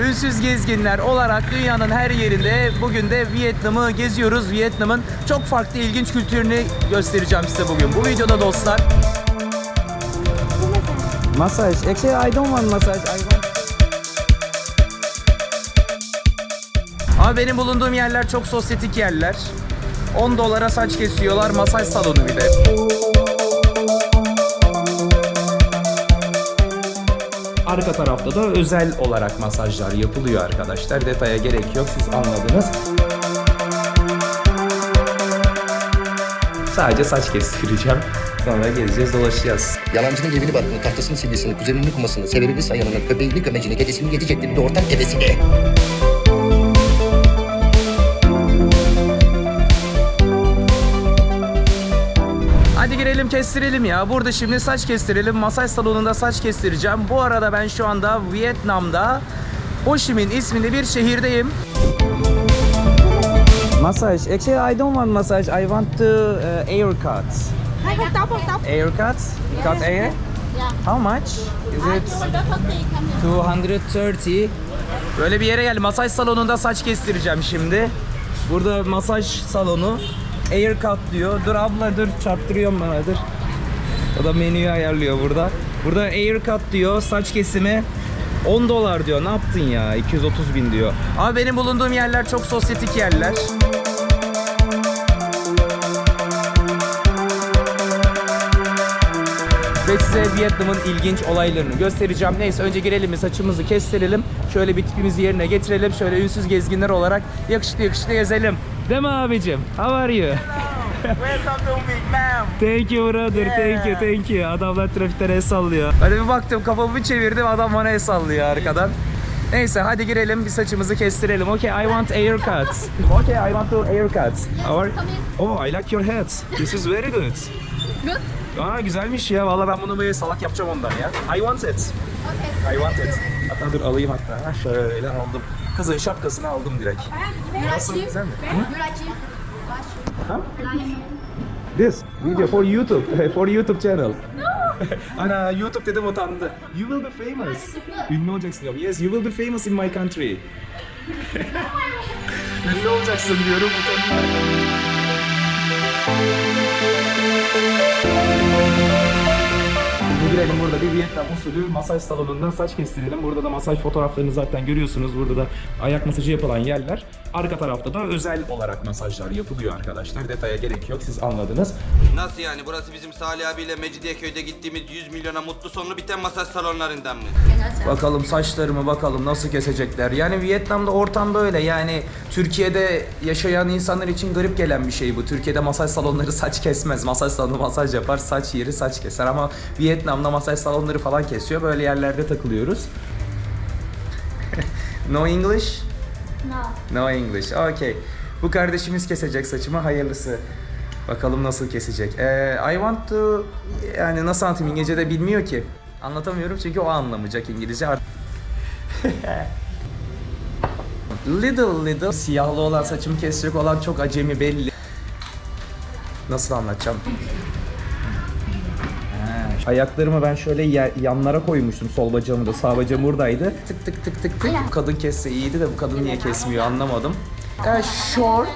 Ünsüz gezginler olarak dünyanın her yerinde bugün de Vietnam'ı geziyoruz. Vietnam'ın çok farklı ilginç kültürünü göstereceğim size bugün. Bu videoda dostlar. Masaj. Actually I don't want masaj. I want... Ama benim bulunduğum yerler çok sosyetik yerler. 10 dolara saç kesiyorlar. Masaj salonu bir de. Arka tarafta da özel olarak masajlar yapılıyor arkadaşlar. Detaya gerek yok siz anladınız. Sadece saç kestireceğim. Sonra gezeceğiz dolaşacağız. Yalancının evini barkını, tahtasını, silgisini, kuzenini, kumasını, severini, sayanını, köpeğini, kömecini, kedisini, yedi ceddini, doğurtan ebesini. Kestirelim ya. Burada şimdi saç kestirelim. Masaj salonunda saç kestireceğim. Bu arada ben şu anda Vietnam'da Ho Chi Minh isminde bir şehirdeyim. Masaj. Actually I don't want massage. I want to uh, haircut. Haircut? Cut hair? Yeah. How much? Is it chưa mình có thân tiền không 230. Böyle bir yere geldim. Masaj salonunda saç kestireceğim şimdi. Burada masaj salonu. Haircut diyor. Dur abla dur çarptırıyorum bana dur. O da menüyü ayarlıyor burada. Burada haircut diyor. Saç kesimi 10 dolar diyor. Ne yaptın ya? 230 bin diyor. Ama benim bulunduğum yerler çok sosyetik yerler. Ve size Vietnam'ın ilginç olaylarını göstereceğim. Neyse önce girelim saçımızı kestirelim. Şöyle bir tipimizi yerine getirelim. Şöyle ünsüz gezginler olarak yakışıklı yakışıklı gezelim. Değil mi abicim? How are you? Welcome to Vietnam. Thank you brother, thank you, thank you. Adamlar trafikten el sallıyor. Hadi bir baktım kafamı bir çevirdim adam bana el sallıyor arkadan. Neyse hadi girelim bir saçımızı kestirelim. Okay, I want haircut. Okay, I want to haircut. Our... Oh, I like your hat. This is very good. Good. Aa güzelmiş ya. Vallahi ben bunu böyle salak yapacağım ondan ya. I want it. I want it. Hatta dur alayım hatta. Ha, şöyle aldım. Kızın şapkasını aldım direkt. Nasıl güzel mi? Chim? Ha? This video for YouTube. for YouTube channel. Ana YouTube dedim utandı. You will be famous. Ünlü olacaksın diyorum. Yes, you will be famous in my country. Ünlü olacaksın diyorum utanıyorum. Şimdi girelim burada bir Vietnam usulü masaj salonunda saç kestirelim. Burada da masaj fotoğraflarını zaten görüyorsunuz. Burada da ayak masajı yapılan yerler. Arka tarafta da özel olarak masajlar yapılıyor arkadaşlar. Detaya gerek yok siz anladınız. Nasıl yani? Burası bizim Salih abiyle Mecidiyeköy'de gittiğimiz 100 milyona mutlu sonlu biten masaj salonlarından mı? Bakalım saçlarımı bakalım nasıl kesecekler. Yani Vietnam'da ortam böyle. Yani Türkiye'de yaşayan insanlar için garip gelen bir şey bu. Türkiye'de masaj salonları saç kesmez. Masaj salonu masaj yapar, saç yeri saç keser. Ama Vietnam'da masaj salonları falan kesiyor. Böyle yerlerde takılıyoruz. no English? No. No English. Okay. Bu kardeşimiz kesecek saçımı. Hayırlısı. Bakalım nasıl kesecek. Ee, I want to... Yani nasıl anlatayım İngilizce bilmiyor ki. Anlatamıyorum çünkü o anlamayacak İngilizce. little little siyahlı olan saçımı kesecek olan çok acemi belli. Nasıl anlatacağım? Ayaklarımı ben şöyle yer- yanlara koymuştum. Sol bacağımı da sağ bacağım buradaydı. Tık tık tık tık tık. Bu kadın kesse iyiydi de bu kadın niye kesmiyor anlamadım. Ee, short.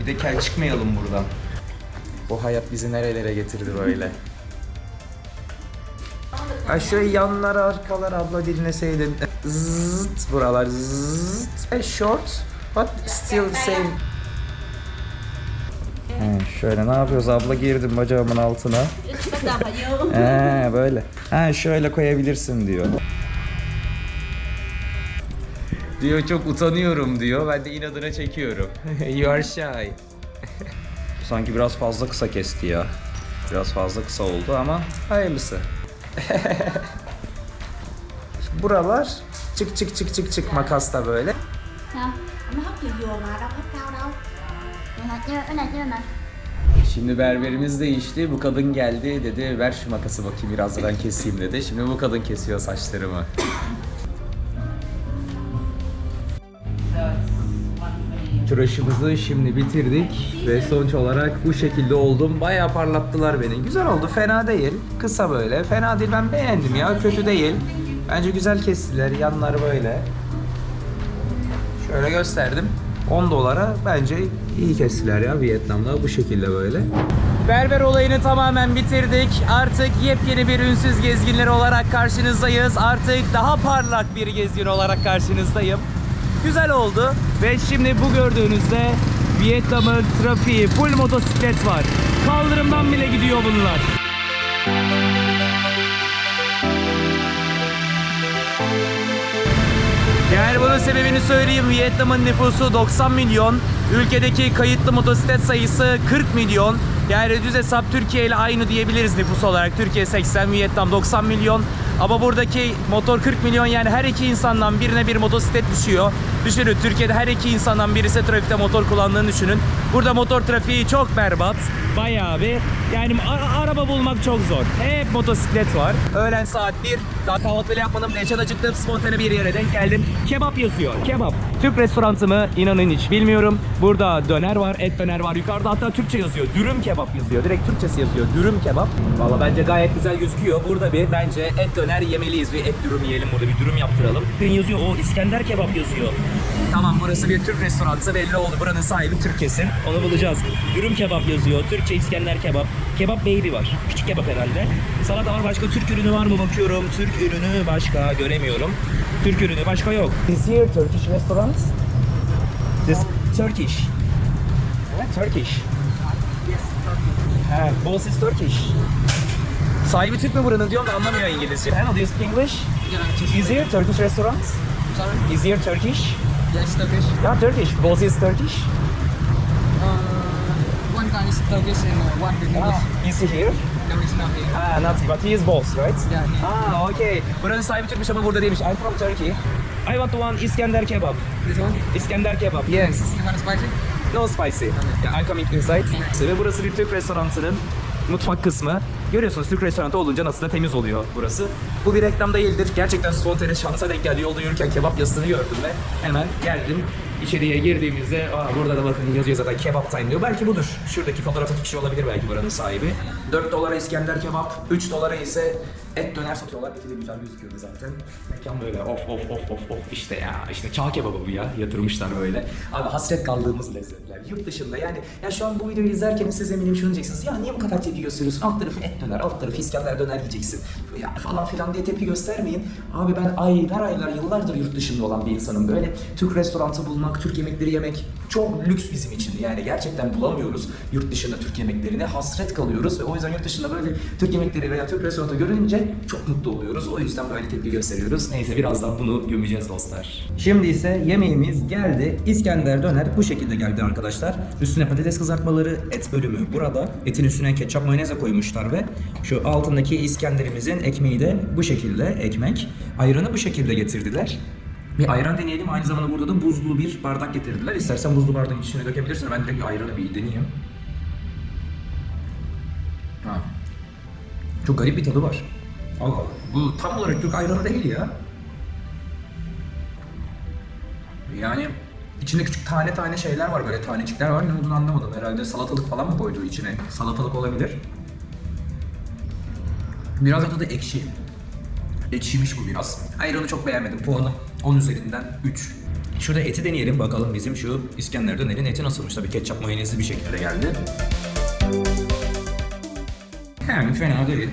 Bir de kel çıkmayalım buradan. Bu hayat bizi nerelere getirdi böyle. Ha şöyle yanlar arkalar abla dinleseydin. Zıt buralar zıt. E, short but still same. Şöyle ne yapıyoruz abla girdim bacağımın altına. He böyle. Ha şöyle koyabilirsin diyor. Diyor çok utanıyorum diyor. Ben de inadına çekiyorum. you are shy. Sanki biraz fazla kısa kesti ya. Biraz fazla kısa oldu ama hayırlısı. Buralar çık çık çık çık çık makasla böyle. Nè, nó hấp nhiều vừa mà đâu hấp cao đâu. Cái này chưa nè. Şimdi berberimiz değişti. Bu kadın geldi dedi ver şu makası bakayım biraz da ben keseyim dedi. Şimdi bu kadın kesiyor saçlarımı. Tıraşımızı şimdi bitirdik ve sonuç olarak bu şekilde oldum. Bayağı parlattılar beni. Güzel oldu, fena değil. Kısa böyle, fena değil. Ben beğendim ya, kötü değil. Bence güzel kestiler. Yanları böyle. Şöyle gösterdim. 10 dolara bence iyi kestiler ya Vietnam'da bu şekilde böyle. Berber olayını tamamen bitirdik. Artık yepyeni bir ünsüz gezginler olarak karşınızdayız. Artık daha parlak bir gezgin olarak karşınızdayım. Güzel oldu ve şimdi bu gördüğünüzde Vietnam'ın trafiği full motosiklet var. Kaldırımdan bile gidiyor bunlar. Yani bunun sebebini söyleyeyim. Vietnam'ın nüfusu 90 milyon. Ülkedeki kayıtlı motosiklet sayısı 40 milyon. Yani düz hesap Türkiye ile aynı diyebiliriz nüfus olarak. Türkiye 80, Vietnam 90 milyon. Ama buradaki motor 40 milyon yani her iki insandan birine bir motosiklet düşüyor. Düşünün Türkiye'de her iki insandan birisi trafikte motor kullandığını düşünün. Burada motor trafiği çok berbat. Bayağı bir. Yani araba bulmak çok zor. Hep motosiklet var. Öğlen saat 1. Daha kahvaltı bile yapmadım. Leçen acıktım. Spontane bir yere denk geldim. Kebap yazıyor. Kebap. Türk restoranı mı? İnanın hiç bilmiyorum. Burada döner var, et döner var. Yukarıda hatta Türkçe yazıyor. Dürüm kebap yazıyor. Direkt Türkçesi yazıyor. Dürüm kebap. Valla bence gayet güzel gözüküyor. Burada bir bence et döner yemeliyiz. Bir et dürüm yiyelim burada. Bir dürüm yaptıralım. Dün yazıyor. O İskender kebap yazıyor. Tamam burası bir Türk restoranı belli oldu. Buranın sahibi Türk kesin. Onu bulacağız. Dürüm kebap yazıyor. Türkçe İskender kebap. Kebap baby var. Küçük kebap herhalde. Salata var. Başka Türk ürünü var mı bakıyorum. Türk ürünü başka göremiyorum. Türk ürünü başka yok. Is here Turkish restaurants? This Turkish. Yeah, Turkish. Ha, boss is Turkish. Sahibi Türk mü buranın diyorum da anlamıyor İngilizce. Hello, do you speak English? Is here Turkish restaurants? Sorry? Is here Turkish? Yes, Turkish. Yeah, Turkish. Boss is Turkish. Uh, one guy is Turkish and uh, one English. Ah, is he here? There is not here. Ah, not, but he is boss, right? Yeah, he- Ah, okay. Buranın sahibi Türkmüş ama burada değilmiş. I'm from Turkey. I want one İskender kebab. This one? İskender kebab. Yes. You want spicy? No spicy. Yeah, I'm coming inside. Ve burası bir Türk restoranının mutfak kısmı. Görüyorsunuz Türk restoranı olunca nasıl da temiz oluyor burası. Bu bir reklam değildir. Gerçekten spontane şansa denk geldi. Yolda yürürken kebap yazısını gördüm ve hemen geldim. İçeriye girdiğimizde Aa, burada da bakın yazıyor zaten kebap time diyor. Belki budur. Şuradaki fotoğraftaki kişi olabilir belki buranın sahibi. 4 dolara İskender kebap, 3 dolara ise et döner satıyorlar. Eti de güzel gözüküyordu zaten. Mekan böyle of of of of of işte ya. işte çağ kebabı bu ya. Yatırmışlar böyle. Abi hasret kaldığımız lezzetler. Yurt dışında yani ya şu an bu videoyu izlerken siz eminim şunu diyeceksiniz. Ya niye bu kadar tepki gösteriyorsun? Alt tarafı et döner, alt tarafı İskender döner yiyeceksin. Ya falan filan diye tepki göstermeyin. Abi ben aylar aylar yıllardır yurt dışında olan bir insanım. Böyle Türk restoranı bulmak, Türk yemekleri yemek çok lüks bizim için. Yani gerçekten bulamıyoruz yurt dışında Türk yemeklerini. Hasret kalıyoruz ve o yüzden yurt dışında böyle Türk yemekleri veya Türk restoranı görünce çok mutlu oluyoruz. O yüzden böyle tepki gösteriyoruz. Neyse birazdan bunu gömeceğiz dostlar. Şimdi ise yemeğimiz geldi. İskender döner bu şekilde geldi arkadaşlar. Üstüne patates kızartmaları, et bölümü burada. Etin üstüne ketçap mayoneze koymuşlar ve şu altındaki İskenderimizin ekmeği de bu şekilde ekmek. Ayranı bu şekilde getirdiler. Bir ayran deneyelim. Aynı zamanda burada da buzlu bir bardak getirdiler. İstersen buzlu bardağın içine dökebilirsin. Ben direkt ayranı bir deneyeyim. Ha. Çok garip bir tadı var. Allah Allah. Bu tam olarak Türk ayranı değil ya. Yani içinde küçük tane tane şeyler var böyle tanecikler var. Ne olduğunu anlamadım. Herhalde salatalık falan mı koydu içine? Salatalık olabilir. Biraz da tadı ekşi. Ekşimiş bu biraz. Ayranı çok beğenmedim. Puanı 10 üzerinden 3. Şurada eti deneyelim bakalım bizim şu İskender dönerin eti nasılmış. Tabii ketçap mayonezli bir şekilde geldi. Hem fena değil.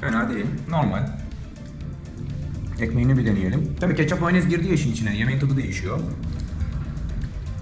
Fena değil. Normal. Ekmeğini bir deneyelim. Tabii ketçap mayonez girdi ya işin içine. Yemeğin tadı değişiyor.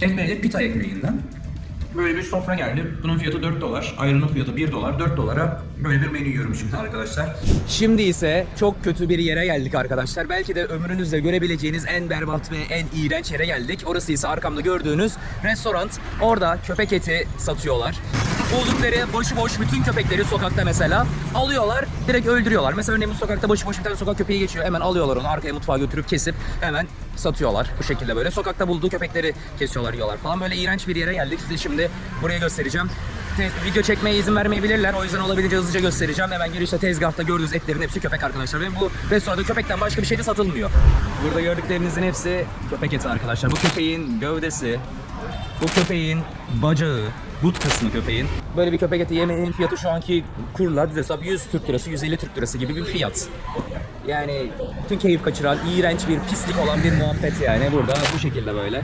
Ekmeği de pita ekmeğinden. Böyle bir sofra geldi. Bunun fiyatı 4 dolar. Ayranın fiyatı 1 dolar. 4 dolara böyle bir menü yiyorum şimdi arkadaşlar. Şimdi ise çok kötü bir yere geldik arkadaşlar. Belki de ömrünüzde görebileceğiniz en berbat ve en iğrenç yere geldik. Orası ise arkamda gördüğünüz restoran. Orada köpek eti satıyorlar. Buldukları başıboş bütün köpekleri sokakta mesela alıyorlar direkt öldürüyorlar. Mesela örneğin bu sokakta başıboş bir tane sokak köpeği geçiyor. Hemen alıyorlar onu arkaya mutfağa götürüp kesip hemen satıyorlar. Bu şekilde böyle sokakta bulduğu köpekleri kesiyorlar yiyorlar falan. Böyle iğrenç bir yere geldik. Size şimdi buraya göstereceğim. Te- video çekmeye izin vermeyebilirler. O yüzden olabildiğince hızlıca göstereceğim. Hemen girişte tezgahta gördüğünüz etlerin hepsi köpek arkadaşlar. Ve bu restoranda köpekten başka bir şey de satılmıyor. Burada gördüklerinizin hepsi köpek eti arkadaşlar. Bu köpeğin gövdesi, bu köpeğin bacağı, but kısmı köpeğin. Böyle bir köpek eti yemeğinin fiyatı şu anki kurla düz hesap 100 Türk lirası, 150 Türk lirası gibi bir fiyat. Yani bütün keyif kaçıran, iğrenç bir pislik olan bir muhabbet yani burada bu şekilde böyle.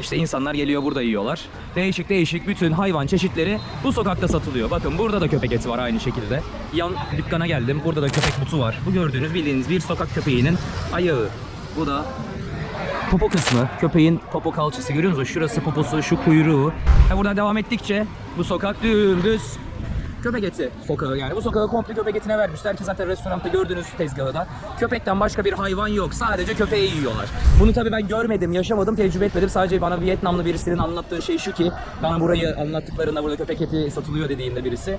İşte insanlar geliyor burada yiyorlar. Değişik değişik bütün hayvan çeşitleri bu sokakta satılıyor. Bakın burada da köpek eti var aynı şekilde. Yan dükkana geldim. Burada da köpek butu var. Bu gördüğünüz bildiğiniz bir sokak köpeğinin ayağı. Bu da popo kısmı. Köpeğin popo kalçası görüyor musunuz? Şurası poposu, şu kuyruğu. Ha buradan devam ettikçe bu sokak dümdüz köpek eti sokağı yani. Bu sokağı komple köpek etine vermişler ki zaten restoranda gördüğünüz tezgahı da. Köpekten başka bir hayvan yok. Sadece köpeği yiyorlar. Bunu tabii ben görmedim, yaşamadım, tecrübe etmedim. Sadece bana Vietnamlı birisinin anlattığı şey şu ki bana burayı anlattıklarında burada köpek eti satılıyor dediğinde birisi.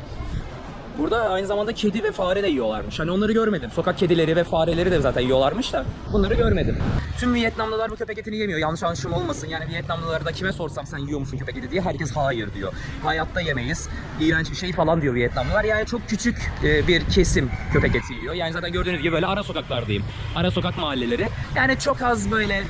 Burada aynı zamanda kedi ve fare de yiyorlarmış. Hani onları görmedim. Sokak kedileri ve fareleri de zaten yiyorlarmış da bunları görmedim. Tüm Vietnamlılar bu köpek etini yemiyor. Yanlış anlaşılma olmasın. Yani Vietnamlılara da kime sorsam sen yiyor musun köpek eti diye herkes hayır diyor. Hayatta yemeyiz. İğrenç bir şey falan diyor Vietnamlılar. Yani çok küçük e, bir kesim köpek eti yiyor. Yani zaten gördüğünüz gibi böyle ara sokaklardayım. Ara sokak mahalleleri. Yani çok az böyle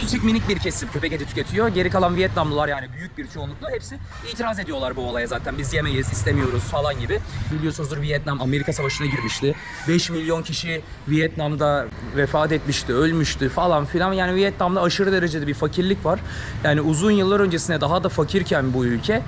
küçük minik bir kesim köpek eti tüketiyor. Geri kalan Vietnamlılar yani büyük bir çoğunlukla hepsi itiraz ediyorlar bu olaya zaten. Biz yemeyiz, istemiyoruz falan gibi. Biliyorsunuzdur Vietnam Amerika Savaşı'na girmişti. 5 milyon kişi Vietnam'da vefat etmişti, ölmüştü falan filan. Yani Vietnam'da aşırı derecede bir fakirlik var. Yani uzun yıllar öncesine daha da fakirken bu ülke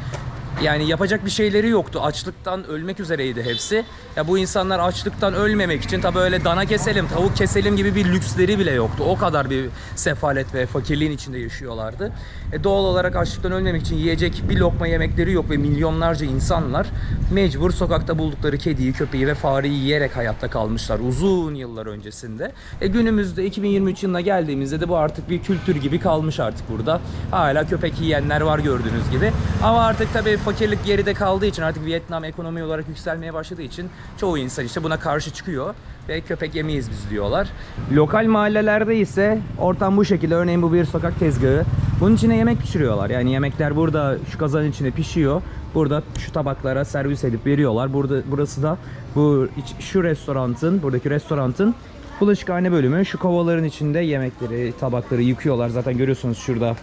yani yapacak bir şeyleri yoktu. Açlıktan ölmek üzereydi hepsi. Ya bu insanlar açlıktan ölmemek için tabii öyle dana keselim, tavuk keselim gibi bir lüksleri bile yoktu. O kadar bir sefalet ve fakirliğin içinde yaşıyorlardı. E doğal olarak açlıktan ölmemek için yiyecek bir lokma yemekleri yok ve milyonlarca insanlar mecbur sokakta buldukları kediyi, köpeği ve fareyi yiyerek hayatta kalmışlar uzun yıllar öncesinde. E günümüzde 2023 yılına geldiğimizde de bu artık bir kültür gibi kalmış artık burada. Hala köpek yiyenler var gördüğünüz gibi. Ama artık tabii fakirlik geride kaldığı için artık Vietnam ekonomi olarak yükselmeye başladığı için çoğu insan işte buna karşı çıkıyor ve köpek yemeyiz biz diyorlar. Lokal mahallelerde ise ortam bu şekilde. Örneğin bu bir sokak tezgahı. Bunun içine yemek pişiriyorlar. Yani yemekler burada şu kazanın içinde pişiyor. Burada şu tabaklara servis edip veriyorlar. Burada burası da bu şu restoranın, buradaki restoranın bulaşıkhane bölümü. Şu kovaların içinde yemekleri, tabakları yıkıyorlar. Zaten görüyorsunuz şurada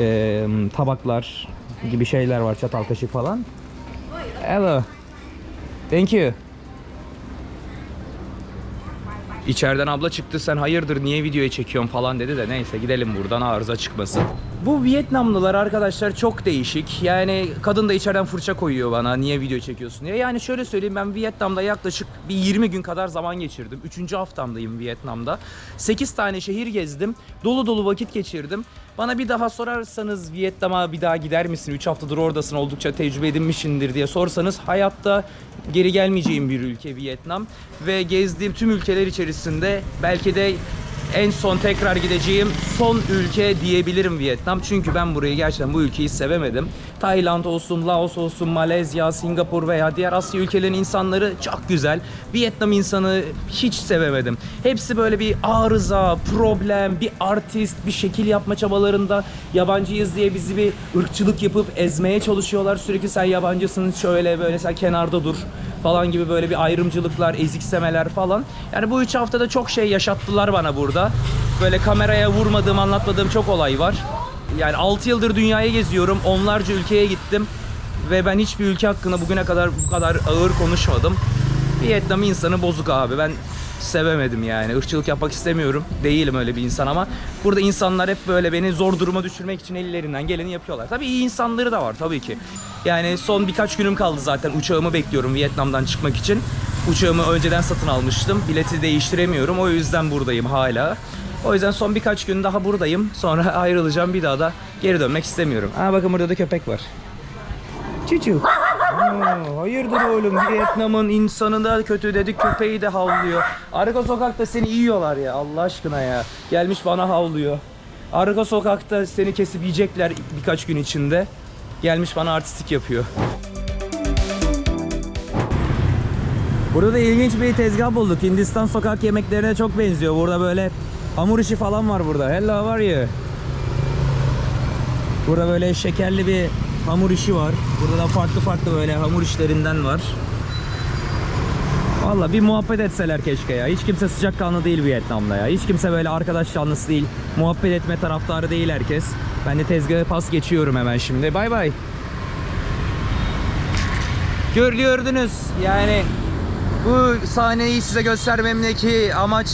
e, tabaklar gibi şeyler var, çatal kaşık falan. Hello. Thank you. İçeriden abla çıktı sen hayırdır niye videoyu çekiyorsun falan dedi de neyse gidelim buradan arıza çıkmasın. Bu Vietnamlılar arkadaşlar çok değişik. Yani kadın da içeriden fırça koyuyor bana niye video çekiyorsun diye. Yani şöyle söyleyeyim ben Vietnam'da yaklaşık bir 20 gün kadar zaman geçirdim. 3. haftamdayım Vietnam'da. 8 tane şehir gezdim. Dolu dolu vakit geçirdim. Bana bir daha sorarsanız Vietnam'a bir daha gider misin? 3 haftadır oradasın oldukça tecrübe edinmişsindir diye sorsanız hayatta geri gelmeyeceğim bir ülke Vietnam. Ve gezdiğim tüm ülkeler içerisinde belki de en son tekrar gideceğim son ülke diyebilirim Vietnam. Çünkü ben burayı gerçekten bu ülkeyi sevemedim. Tayland olsun, Laos olsun, Malezya, Singapur veya diğer Asya ülkelerinin insanları çok güzel. Vietnam insanı hiç sevemedim. Hepsi böyle bir arıza, problem, bir artist, bir şekil yapma çabalarında yabancıyız diye bizi bir ırkçılık yapıp ezmeye çalışıyorlar. Sürekli sen yabancısın şöyle böyle sen kenarda dur falan gibi böyle bir ayrımcılıklar, eziksemeler falan. Yani bu üç haftada çok şey yaşattılar bana burada. Böyle kameraya vurmadığım, anlatmadığım çok olay var. Yani 6 yıldır dünyayı geziyorum. Onlarca ülkeye gittim. Ve ben hiçbir ülke hakkında bugüne kadar bu kadar ağır konuşmadım. Vietnam insanı bozuk abi. Ben sevemedim yani. Irkçılık yapmak istemiyorum. Değilim öyle bir insan ama burada insanlar hep böyle beni zor duruma düşürmek için ellerinden geleni yapıyorlar. Tabii iyi insanları da var tabii ki. Yani son birkaç günüm kaldı zaten. Uçağımı bekliyorum Vietnam'dan çıkmak için. Uçağımı önceden satın almıştım. Bileti değiştiremiyorum. O yüzden buradayım hala. O yüzden son birkaç gün daha buradayım. Sonra ayrılacağım. Bir daha da geri dönmek istemiyorum. Ha bakın burada da köpek var. Çiçu. Aa, hayırdır oğlum Vietnam'ın insanı da kötü dedik köpeği de havlıyor. Arka sokakta seni yiyorlar ya Allah aşkına ya. Gelmiş bana havlıyor. Arka sokakta seni kesip yiyecekler birkaç gün içinde. Gelmiş bana artistik yapıyor. Burada da ilginç bir tezgah bulduk. Hindistan sokak yemeklerine çok benziyor. Burada böyle hamur işi falan var burada. Hello are you? Burada böyle şekerli bir hamur işi var. Burada da farklı farklı böyle hamur işlerinden var. Valla bir muhabbet etseler keşke ya. Hiç kimse sıcakkanlı değil Vietnam'da ya. Hiç kimse böyle arkadaş canlısı değil. Muhabbet etme taraftarı değil herkes. Ben de tezgahı pas geçiyorum hemen şimdi. Bay bay. Gör, gördünüz yani bu sahneyi size göstermemdeki amaç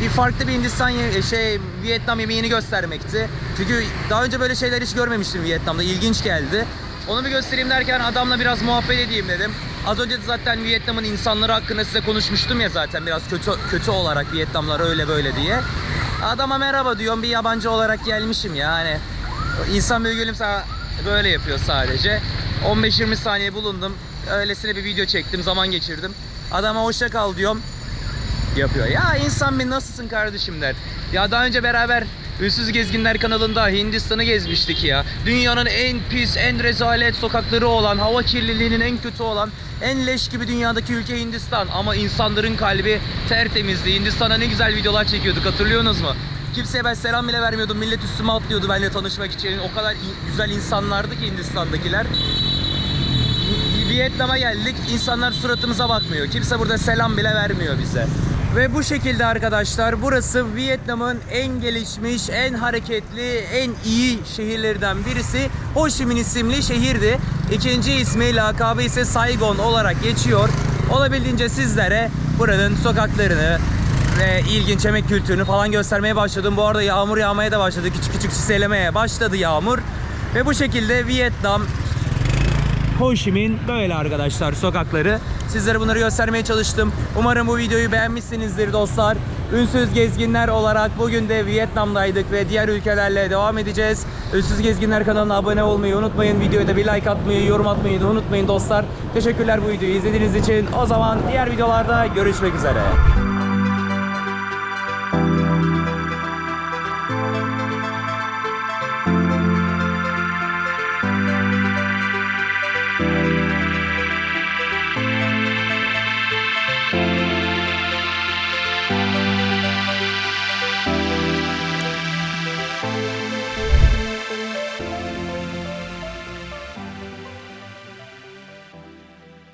bir farklı bir Hindistan ye- şey Vietnam yemeğini göstermekti. Çünkü daha önce böyle şeyler hiç görmemiştim Vietnam'da. İlginç geldi. Onu bir göstereyim derken adamla biraz muhabbet edeyim dedim. Az önce de zaten Vietnam'ın insanları hakkında size konuşmuştum ya zaten biraz kötü kötü olarak Vietnamlar öyle böyle diye. Adama merhaba diyorum bir yabancı olarak gelmişim ya hani insan bir gülümse böyle yapıyor sadece. 15-20 saniye bulundum. Öylesine bir video çektim, zaman geçirdim. Adama hoşça kal diyorum yapıyor. Ya insan bir nasılsın kardeşim der. Ya daha önce beraber Ünsüz Gezginler kanalında Hindistan'ı gezmiştik ya. Dünyanın en pis, en rezalet sokakları olan, hava kirliliğinin en kötü olan, en leş gibi dünyadaki ülke Hindistan. Ama insanların kalbi tertemizdi. Hindistan'a ne güzel videolar çekiyorduk hatırlıyorsunuz mu? Kimseye ben selam bile vermiyordum. Millet üstüme atlıyordu benimle tanışmak için. O kadar güzel insanlardı ki Hindistan'dakiler. Vietnam'a geldik. İnsanlar suratımıza bakmıyor. Kimse burada selam bile vermiyor bize. Ve bu şekilde arkadaşlar burası Vietnam'ın en gelişmiş, en hareketli, en iyi şehirlerinden birisi. Ho Chi Minh isimli şehirdi. İkinci ismi lakabı ise Saigon olarak geçiyor. Olabildiğince sizlere buranın sokaklarını ve ilginç yemek kültürünü falan göstermeye başladım. Bu arada yağmur yağmaya da başladı. Küçük küçük çiselemeye başladı yağmur. Ve bu şekilde Vietnam Ho Chi Minh böyle arkadaşlar sokakları. Sizlere bunları göstermeye çalıştım. Umarım bu videoyu beğenmişsinizdir dostlar. Ünsüz Gezginler olarak bugün de Vietnam'daydık ve diğer ülkelerle devam edeceğiz. Ünsüz Gezginler kanalına abone olmayı unutmayın. Videoya da bir like atmayı, yorum atmayı da unutmayın dostlar. Teşekkürler bu videoyu izlediğiniz için. O zaman diğer videolarda görüşmek üzere.